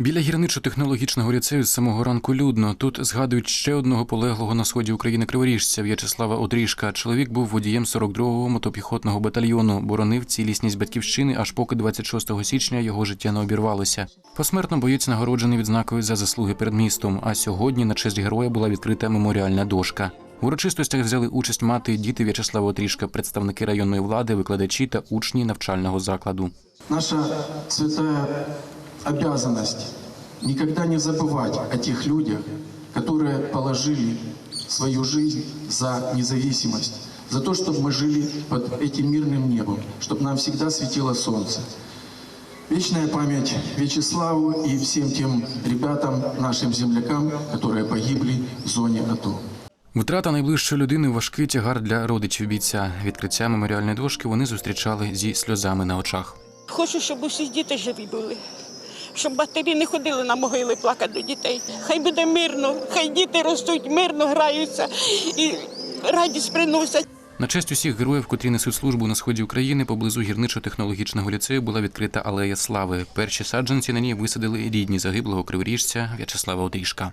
Біля гірничо-технологічного ліцею з самого ранку людно. Тут згадують ще одного полеглого на сході України криворіжця В'ячеслава Одріжка. Чоловік був водієм 42-го мотопіхотного батальйону, боронив цілісність батьківщини, аж поки 26 січня його життя не обірвалося. Посмертно боєць нагороджений відзнакою за заслуги перед містом. А сьогодні на честь героя була відкрита меморіальна дошка. В урочистостях взяли участь мати, діти В'ячеслава Отрішка, представники районної влади, викладачі та учні навчального закладу. Наша святая обязанность никогда не забывать о тех людях, которые положили свою жизнь за независимость, за то, чтобы мы жили под этим мирным небом, чтобы нам всегда светило солнце. Вечная память Вячеславу и всем тем ребятам, нашим землякам, которые погибли в зоне АТО. Втрата найближчої людини важкий тягар для родичів бійця. Відкриття меморіальної дошки вони зустрічали зі сльозами на очах. Хочу, щоб усі діти живі були, щоб матері не ходили на могили плакати до дітей. Хай буде мирно, хай діти ростуть, мирно граються і радість приносять. На честь усіх героїв, котрі несуть службу на сході України, поблизу гірничо-технологічного ліцею була відкрита алея слави. Перші саджанці на ній висадили рідні загиблого криворіжця В'ячеслава Одріжка.